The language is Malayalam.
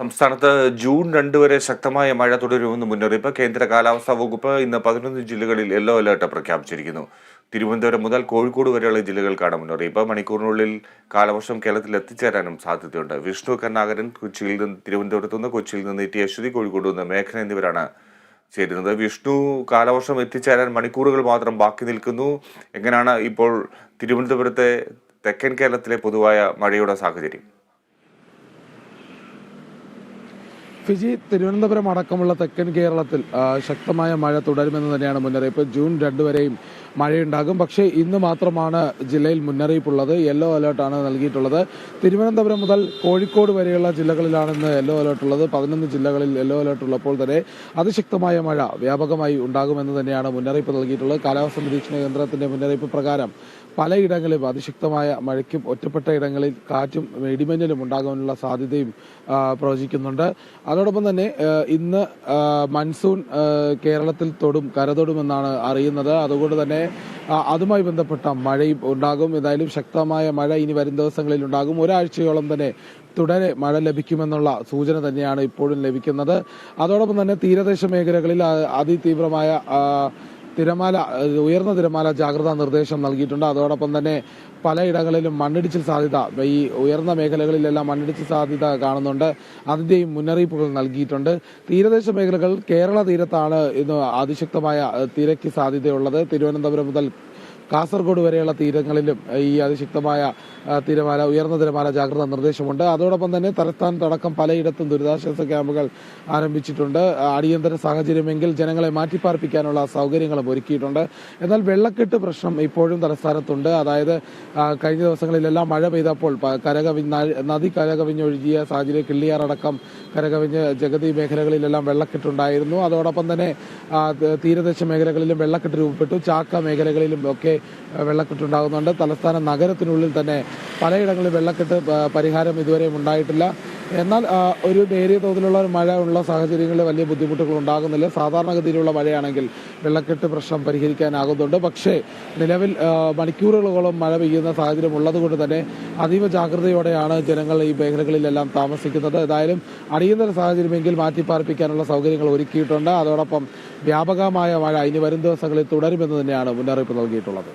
സംസ്ഥാനത്ത് ജൂൺ രണ്ട് വരെ ശക്തമായ മഴ തുടരുമെന്ന് മുന്നറിയിപ്പ് കേന്ദ്ര കാലാവസ്ഥാ വകുപ്പ് ഇന്ന് പതിനൊന്ന് ജില്ലകളിൽ യെല്ലോ അലേർട്ട് പ്രഖ്യാപിച്ചിരിക്കുന്നു. തിരുവനന്തപുരം മുതൽ കോഴിക്കോട് വരെയുള്ള ജില്ലകൾക്കാണ് മുന്നറിയിപ്പ്. മണിക്കൂറിനുള്ളിൽ കാലവർഷം കേരളത്തിൽ എത്തിച്ചേരാനും സാധ്യതയുണ്ട്. വിഷ്ണു കർണാകരൻ കൊച്ചിയിൽ നിന്ന് തിരുവനന്തപുരത്ത് നിന്ന് കൊച്ചിയിൽ നിന്ന് ടി അശ്വതി കോഴിക്കോട് നിന്ന് മേഘന എന്നിവരാണ് ചേരുന്നത്. വിഷ്ണു കാലവർഷം എത്തിച്ചേരാൻ മണിക്കൂറുകൾ മാത്രം ബാക്കി നിൽക്കുന്നു. എങ്ങനെയാണ് ഇപ്പോൾ തിരുവനന്തപുരത്തെ തെക്കൻ കേരളത്തിലെ പൊതുവായ മഴയുടെ സാഹചര്യം? ഫിജി തിരുവനന്തപുരം അടക്കമുള്ള തെക്കൻ കേരളത്തിൽ ശക്തമായ മഴ തുടരുമെന്ന് തന്നെയാണ് മുന്നറിയിപ്പ്. ജൂൺ രണ്ട് വരെയും മഴയുണ്ടാകും. പക്ഷേ ഇന്ന് മാത്രമാണ് ജില്ലയിൽ മുന്നറിയിപ്പുള്ളത്. യെല്ലോ അലേർട്ടാണ് നൽകിയിട്ടുള്ളത്. തിരുവനന്തപുരം മുതൽ കോഴിക്കോട് വരെയുള്ള ജില്ലകളിലാണ് ഇന്ന് യെല്ലോ അലേർട്ട് ഉള്ളത്. പതിനൊന്ന് ജില്ലകളിൽ യെല്ലോ അലേർട്ട് ഉള്ളപ്പോൾ തന്നെ അതിശക്തമായ മഴ വ്യാപകമായി ഉണ്ടാകുമെന്ന് തന്നെയാണ് മുന്നറിയിപ്പ് നൽകിയിട്ടുള്ളത്. കാലാവസ്ഥാ നിരീക്ഷണ കേന്ദ്രത്തിന്റെ മുന്നറിയിപ്പ് പ്രകാരം പലയിടങ്ങളിലും അതിശക്തമായ മഴയ്ക്കും ഒറ്റപ്പെട്ട ഇടങ്ങളിൽ കാറ്റും ഇടിമിന്നലും ഉണ്ടാകാനുള്ള സാധ്യതയും പ്രവചിക്കുന്നുണ്ട് പ്രവചിക്കുന്നുണ്ട്. അതോടൊപ്പം തന്നെ ഇന്ന് മൺസൂൺ കേരളത്തിൽ തൊടും കരതൊടുമെന്നാണ് അറിയുന്നത്. അതുകൊണ്ട് തന്നെ അതുമായി ബന്ധപ്പെട്ട മഴയും ഉണ്ടാകും. എന്തായാലും ശക്തമായ മഴ ഇനി വരും ദിവസങ്ങളിൽ ഉണ്ടാകും. ഒരാഴ്ചയോളം തന്നെ തുടരെ മഴ ലഭിക്കുമെന്നുള്ള സൂചന തന്നെയാണ് ഇപ്പോഴും ലഭിക്കുന്നത്. അതോടൊപ്പം തന്നെ തീരദേശ മേഖലകളിൽ അതിതീവ്രമായ തിരമാല ഉയർന്ന തിരമാല ജാഗ്രതാ നിർദ്ദേശം നൽകിയിട്ടുണ്ട്. അതോടൊപ്പം തന്നെ പലയിടങ്ങളിലും മണ്ണിടിച്ചിൽ സാധ്യത ഈ ഉയർന്ന മേഖലകളിലെല്ലാം മണ്ണിടിച്ചിൽ സാധ്യത കാണുന്നുണ്ട്. അതിന്റെയും മുന്നറിയിപ്പുകൾ നൽകിയിട്ടുണ്ട്. തീരദേശ മേഖലകൾ കേരള തീരത്താണ് ഇന്ന് അതിശക്തമായ തിരയ്ക്ക് സാധ്യതയുള്ളത്. തിരുവനന്തപുരം മുതൽ കാസർഗോഡ് വരെയുള്ള തീരങ്ങളിലും ഈ അതിശക്തമായ തിരമാല ഉയർന്ന തിരമാല ജാഗ്രതാ നിർദ്ദേശമുണ്ട്. അതോടൊപ്പം തന്നെ തലസ്ഥാനത്തടക്കം പലയിടത്തും ദുരിതാശ്വാസ ക്യാമ്പുകൾ ആരംഭിച്ചിട്ടുണ്ട്. അടിയന്തര സാഹചര്യമെങ്കിൽ ജനങ്ങളെ മാറ്റിപ്പാർപ്പിക്കാനുള്ള സൗകര്യങ്ങളും ഒരുക്കിയിട്ടുണ്ട്. എന്നാൽ വെള്ളക്കെട്ട് പ്രശ്നം ഇപ്പോഴും തലസ്ഥാനത്തുണ്ട്. അതായത് കഴിഞ്ഞ ദിവസങ്ങളിലെല്ലാം മഴ പെയ്തപ്പോൾ കരകവി നദി കരകവിഞ്ഞൊഴുകിയ സാഹചര്യം കിള്ളിയാറടക്കം കരകവിഞ്ഞ് ജഗതി മേഖലകളിലെല്ലാം വെള്ളക്കെട്ടുണ്ടായിരുന്നു. അതോടൊപ്പം തന്നെ തീരദേശ മേഖലകളിലും വെള്ളക്കെട്ട് രൂപപ്പെട്ടു. ചാക്ക മേഖലകളിലും ഒക്കെ വെള്ളക്കെട്ടുണ്ടാകുന്നുണ്ട് തലസ്ഥാന നഗരത്തിനുള്ളിൽ തന്നെ പലയിടങ്ങളിൽ വെള്ളക്കെട്ട് പരിഹാരം ഇതുവരെയും ഉണ്ടായിട്ടില്ല. എന്നാൽ ഒരു നേരിയ തോതിലുള്ള മഴ ഉള്ള സാഹചര്യങ്ങളിൽ വലിയ ബുദ്ധിമുട്ടുകൾ ഉണ്ടാകുന്നില്ല. സാധാരണഗതിയിലുള്ള മഴയാണെങ്കിൽ വെള്ളക്കെട്ട് പ്രശ്നം പരിഹരിക്കാനാകുന്നുണ്ട്. പക്ഷേ നിലവിൽ മണിക്കൂറുകളോളം മഴ പെയ്യുന്ന സാഹചര്യം ഉള്ളതുകൊണ്ട് തന്നെ അതീവ ജാഗ്രതയോടെയാണ് ജനങ്ങൾ ഈ മേഖലകളിലെല്ലാം താമസിക്കുന്നത്. ഏതായാലും അടിയന്തര സാഹചര്യമെങ്കിൽ മാറ്റിപ്പാർപ്പിക്കാനുള്ള സൗകര്യങ്ങൾ ഒരുക്കിയിട്ടുണ്ട്. അതോടൊപ്പം വ്യാപകമായ മഴ ഇനി വരും ദിവസങ്ങളിൽ തുടരുമെന്ന് തന്നെയാണ് മുന്നറിയിപ്പ് നൽകിയിട്ടുള്ളത്.